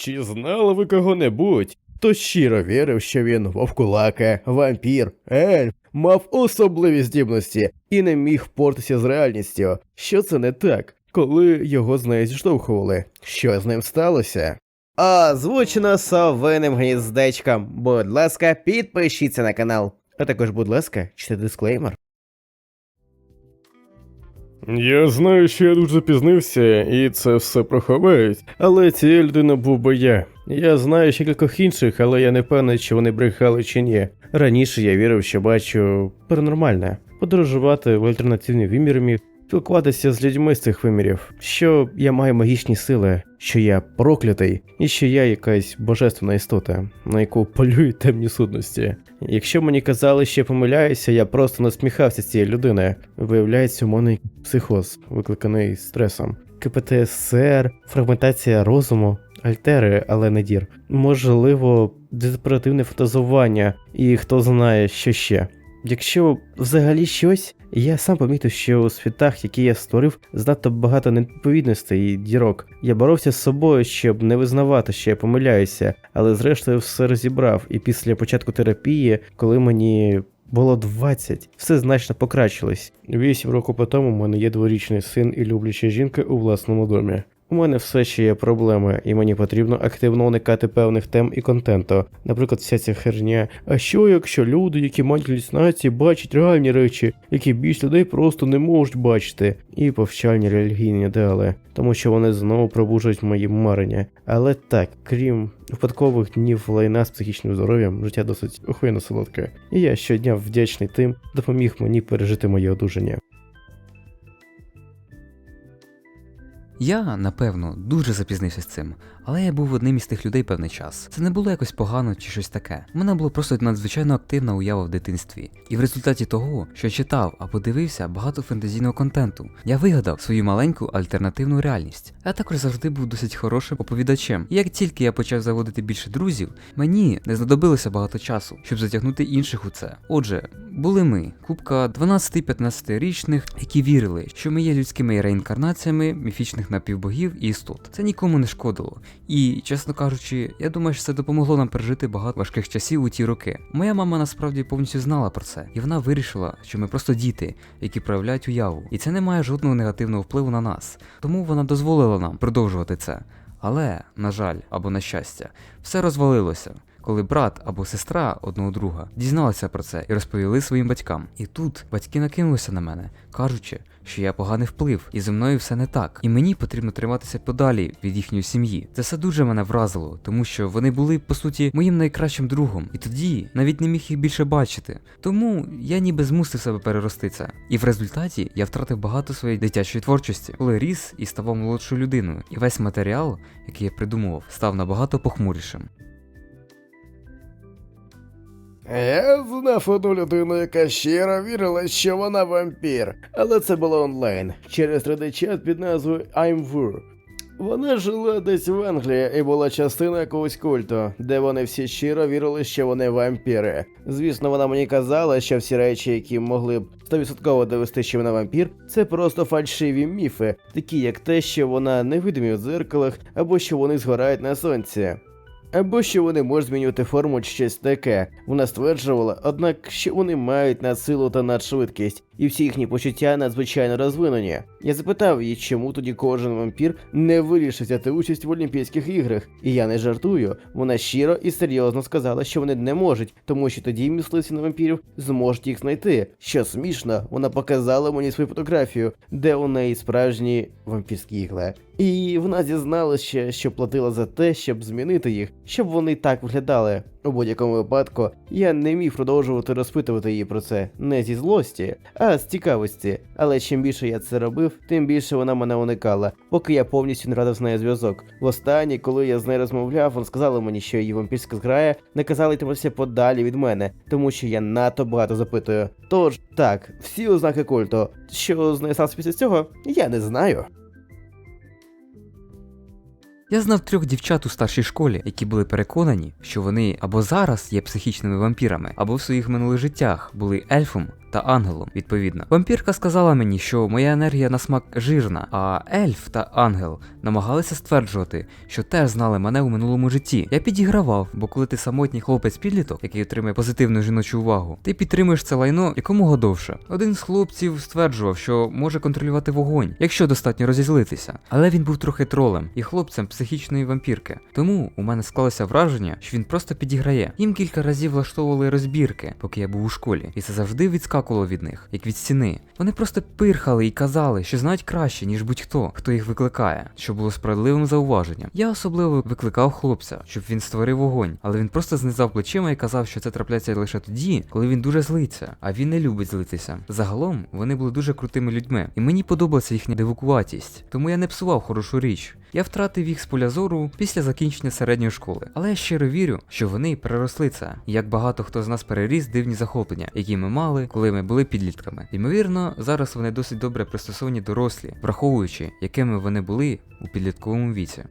Чи знали ви кого-небудь, хто щиро вірив, що він вовкулака, вампір, ельф, мав особливі здібності і не міг впортися з реальністю? Що це не так, коли його з нею зіштовхували? Що з ним сталося? Озвучено совиним гніздечком. Будь ласка, підпишіться на канал. А також, будь ласка, читайте дисклеймер. Я знаю, що я дуже запізнився, і це все проховають, але цією людиною був би я. Я знаю ще кількох інших, але я не певний, чи вони брехали чи ні. Раніше я вірив, що бачу паранормальне, подорожувати в альтернативні виміри спілкуватися з людьми з цих вимірів, що я маю магічні сили, що я проклятий, і що я якась божественна істота, на яку полюють темні сутності. Якщо мені казали, що я помиляюся, я просто насміхався з цієї людини. Виявляється, у мене психоз, викликаний стресом. КПТСР, фрагментація розуму, альтери, але не дір. Можливо, дезоперативне фантазування, і хто знає, що ще. Якщо взагалі щось, я сам помітив, що у світах, які я створив, занадто багато невідповідностей і дірок. Я боровся з собою, щоб не визнавати, що я помиляюся, але зрештою все розібрав, і після початку терапії, коли мені було 20, все значно покращилось. Вісім років по тому у мене є дворічний син і любляча жінка у власному домі. У мене все ще є проблеми, і мені потрібно активно уникати певних тем і контенту. Наприклад, вся ця херня. А що якщо люди, які мають галюцинації, бачать реальні речі, які більш людей просто не можуть бачити, і повчальні релігійні ідеали, тому що вони знову пробуджують мої марення. Але так, крім випадкових днів лайна з психічним здоров'ям, життя досить охуєнно солодке. І я щодня вдячний тим, допоміг мені пережити моє одужання. Я, напевно, дуже запізнився з цим, але я був одним із тих людей певний час. Це не було якось погано чи щось таке. У мене була просто надзвичайно активна уява в дитинстві. І в результаті того, що читав або дивився багато фентезійного контенту, я вигадав свою маленьку альтернативну реальність. Я також завжди був досить хорошим оповідачем. І як тільки я почав заводити більше друзів, мені не знадобилося багато часу, щоб затягнути інших у це. Отже, були ми, купка 12-15 річних, які вірили, що ми є людськими реінкарнаціями міфічних напівбогів і істот. Це нікому не шкодило. І, чесно кажучи, я думаю, що це допомогло нам пережити багато важких часів у ті роки. Моя мама насправді повністю знала про це, і вона вирішила, що ми просто діти, які проявляють уяву. І це не має жодного негативного впливу на нас. Тому вона дозволила нам продовжувати це. Але, на жаль, або на щастя, все розвалилося. Коли брат або сестра одного друга дізналися про це і розповіли своїм батькам. І тут батьки накинулися на мене, кажучи, що я поганий вплив, і зі мною все не так, і мені потрібно триматися подалі від їхньої сім'ї. Це все дуже мене вразило, тому що вони були по суті моїм найкращим другом, і тоді навіть не міг їх більше бачити. Тому я ніби змусив себе перерости це. І в результаті я втратив багато своєї дитячої творчості, коли ріс і ставав молодшою людиною. І весь матеріал, який я придумував, став набагато похмурішим. Я знав одну людину, яка щиро вірила, що вона вампір, але це було онлайн через 3D-чат під назвою I'm Wur. Вона жила десь в Англії і була частиною якогось культу, де вони всі щиро вірили, що вони вампіри. Звісно, вона мені казала, що всі речі, які могли б 100% довести, що вона вампір, це просто фальшиві міфи, такі як те, що вона невидимі в дзеркалах, або що вони згорають на сонці. Або що вони можуть змінювати форму чи щось таке. Вона стверджувала, однак, що вони мають надсилу та надшвидкість, і всі їхні почуття надзвичайно розвинені. Я запитав її, чому тоді кожен вампір не вирішив взяти участь в Олімпійських іграх. І я не жартую. Вона щиро і серйозно сказала, що вони не можуть, тому що тоді мисливці на вампірів зможуть їх знайти. Що смішно, вона показала мені свою фотографію, де у неї справжні вампірські ігли. І вона дізналася, що платила за те, щоб змінити їх, щоб вони так виглядали. У будь-якому випадку я не міг продовжувати розпитувати її про це не зі злості, а з цікавості. Але чим більше я це робив, тим більше вона мене уникала, поки я повністю не радив з нею зв'язок. Востаннє, коли я з нею розмовляв, вона сказала мені, що її вампірська зграя наказала йтимося подалі від мене, тому що я надто багато запитую. Тож так, всі ознаки культу. Що з нею сталося після цього, я не знаю. Я знав трьох дівчат у старшій школі, які були переконані, що вони або зараз є психічними вампірами, або в своїх минулих життях були ельфом та ангелом, відповідно. Вампірка сказала мені, що моя енергія на смак жирна, а ельф та ангел намагалися стверджувати, що теж знали мене у минулому житті. Я підігравав, бо коли ти самотній хлопець-підліток, який отримує позитивну жіночу увагу, ти підтримуєш це лайно якомога довше. Один з хлопців стверджував, що може контролювати вогонь, якщо достатньо розізлитися. Але він був трохи тролем і хлопцем психічної вампірки. Тому у мене склалося враження, що він просто підіграє. Їм кілька разів влаштовували розбірки, поки я був у школі, і це завжди відскакувало від них, як від стіни. Вони просто пирхали і казали, що знають краще, ніж будь-хто, хто їх викликає, що було справедливим зауваженням. Я особливо викликав хлопця, щоб він створив вогонь, але він просто знизав плечима і казав, що це трапляється лише тоді, коли він дуже злиться, а він не любить злитися. Загалом вони були дуже крутими людьми, і мені подобалася їхня дивакуватість, тому я не псував хорошу річ. Я втратив їх з поля зору після закінчення середньої школи, але я щиро вірю, що вони переросли це. Як багато хто з нас переріс дивні захоплення, які ми мали, коли ми були підлітками. Ймовірно, зараз вони досить добре пристосовані дорослі, враховуючи, якими вони були у підлітковому віці.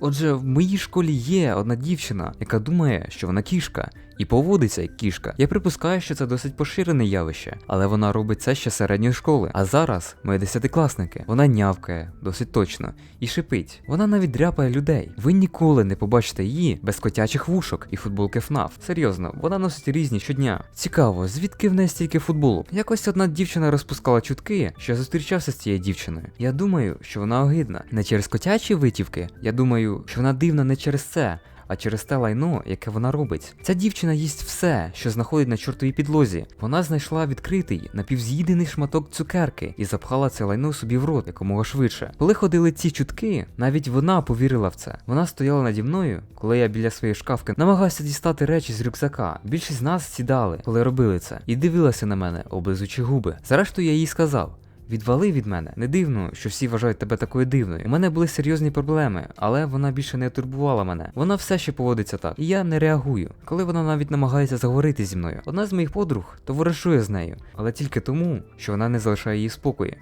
Отже, в моїй школі є одна дівчина, яка думає, що вона кішка, і поводиться як кішка. Я припускаю, що це досить поширене явище, але вона робить це ще середньої школи. А зараз ми десятикласники. Вона нявкає, досить точно, і шипить. Вона навіть дряпає людей. Ви ніколи не побачите її без котячих вушок і футболки ФНАФ. Серйозно, вона носить різні щодня. Цікаво, звідки в неї стільки футболок? Якось одна дівчина розпускала чутки, що я зустрічався з цією дівчиною. Я думаю, що вона огидна. Не через котячі витівки. Я думаю, що вона дивна не через це а через те лайно, яке вона робить. Ця дівчина їсть все, що знаходить на чортовій підлозі. Вона знайшла відкритий напівз'їдений шматок цукерки і запхала це лайно собі в рот якомога швидше. Коли ходили ці чутки, навіть вона повірила в це. Вона стояла наді мною, коли я біля своєї шкафки намагався дістати речі з рюкзака. Більшість з нас сідали, коли робили це, і дивилася на мене, облизуючи губи. Зрештою, я їй сказав. Відвали від мене. Не дивно, що всі вважають тебе такою дивною. У мене були серйозні проблеми, але вона більше не турбувала мене. Вона все ще поводиться так, і я не реагую. Коли вона навіть намагається заговорити зі мною. Одна з моїх подруг товаришує з нею, але тільки тому, що вона не залишає її спокою.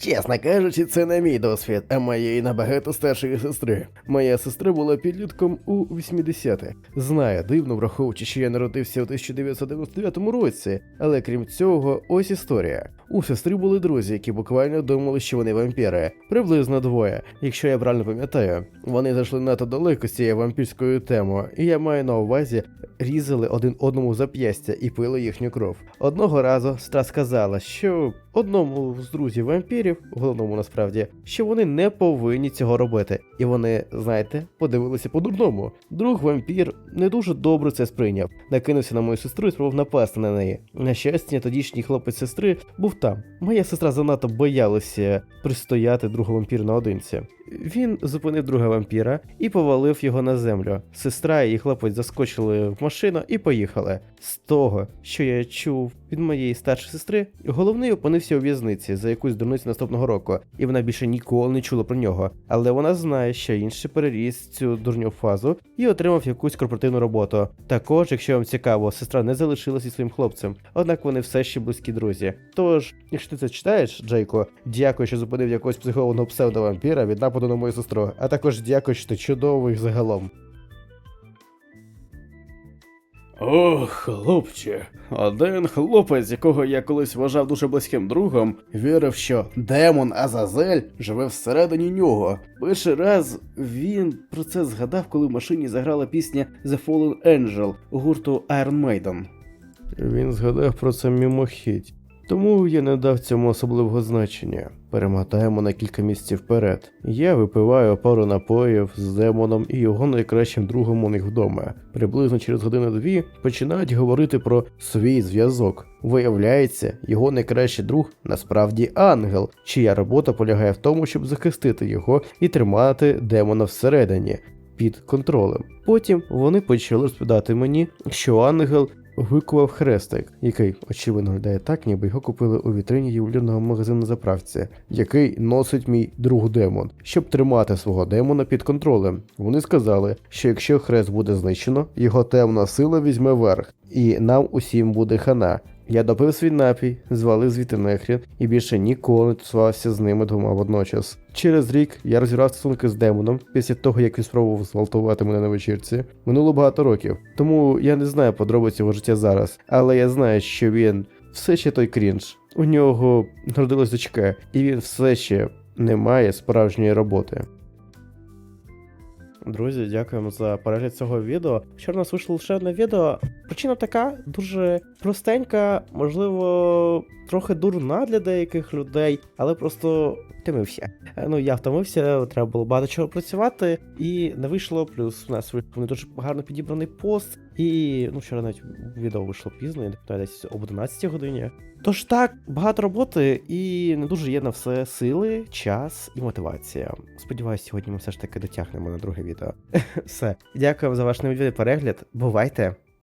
Чесно кажучи, це не мій досвід, а моєї набагато старшої сестри. Моя сестра була підлітком у 80-х. Знаю, дивно враховуючи, що я народився у 1999 році, але крім цього, ось історія. У сестри були друзі, які буквально думали, що вони вампіри. Приблизно двоє, якщо я правильно пам'ятаю. Вони зайшли надто далеко з цією вампірською темою, і я маю на увазі різали один одному зап'ястя і пили їхню кров. Одного разу Стра сказала, що одному з друзів вампірів, головному насправді, що вони не повинні цього робити. І вони, знаєте, подивилися по-дурному. Друг вампір не дуже добре це сприйняв, накинувся на мою сестру і спробував напасти на неї. На щастя, тодішній хлопець сестри був там. Моя сестра занадто боялася пристояти другу вампіру наодинці. Він зупинив друга вампіра і повалив його на землю. Сестра і хлопець заскочили в машину і поїхали. З того, що я чув від моєї старшої сестри, головний опинився у в'язниці за якусь дурницю наступного року, і вона більше ніколи не чула про нього. Але вона знає, що інший переріс цю дурню фазу і отримав якусь корпоративну роботу. Також, якщо вам цікаво, сестра не залишилася зі своїм хлопцем, однак вони все ще близькі друзі. Тож, якщо ти це читаєш, Джейко, дякую, що зупинив якогось психованого псевдовампіра від нападу на мою сестру, а також дякую, що ти чудовий загалом. Ох, хлопче, один хлопець, якого я колись вважав дуже близьким другом, вірив, що демон Азазель живе всередині нього. Перший раз він про це згадав, коли в машині заграла пісня The Fallen Angel гурту Iron Maiden. Він згадав про це мимохідь. Тому я не дав цьому особливого значення. Перемотаємо на кілька місяців вперед. Я випиваю пару напоїв з демоном і його найкращим другом у них вдома. Приблизно через годину-дві починають говорити про свій зв'язок. Виявляється, його найкращий друг насправді ангел, чия робота полягає в тому, щоб захистити його і тримати демона всередині. Під контролем. Потім вони почали розповідати мені, що ангел викував хрестик, який очевидно глядає так, ніби його купили у вітрині ювелірного магазину заправці, який носить мій друг демон, щоб тримати свого демона під контролем. Вони сказали, що якщо хрест буде знищено, його темна сила візьме верх, і нам усім буде хана. Я допив свій напій, звалив звідти нехрін і більше ніколи не тусувався з ними двома водночас. Через рік я розірвав стосунки з демоном після того, як він спробував зґвалтувати мене на вечірці. Минуло багато років, тому я не знаю подробиць його життя зараз, але я знаю, що він все ще той крінж. У нього народилась дочка, і він все ще не має справжньої роботи. Друзі, дякуємо за перегляд цього відео. Вчора у нас вийшло лише одне відео. Причина така дуже простенька, можливо, трохи дурна для деяких людей, але просто втомився. Е, Ну, я втомився, треба було багато чого працювати, і не вийшло. Плюс у нас вийшов не дуже гарно підібраний пост. І ну, вчора навіть відео вийшло пізно, я не пам'ятаю, десь об 11 годині. Тож так, багато роботи і не дуже є на все сили, час і мотивація. Сподіваюсь, сьогодні ми все ж таки дотягнемо на друге відео. Все. Дякую за ваш невідомий перегляд. Бувайте!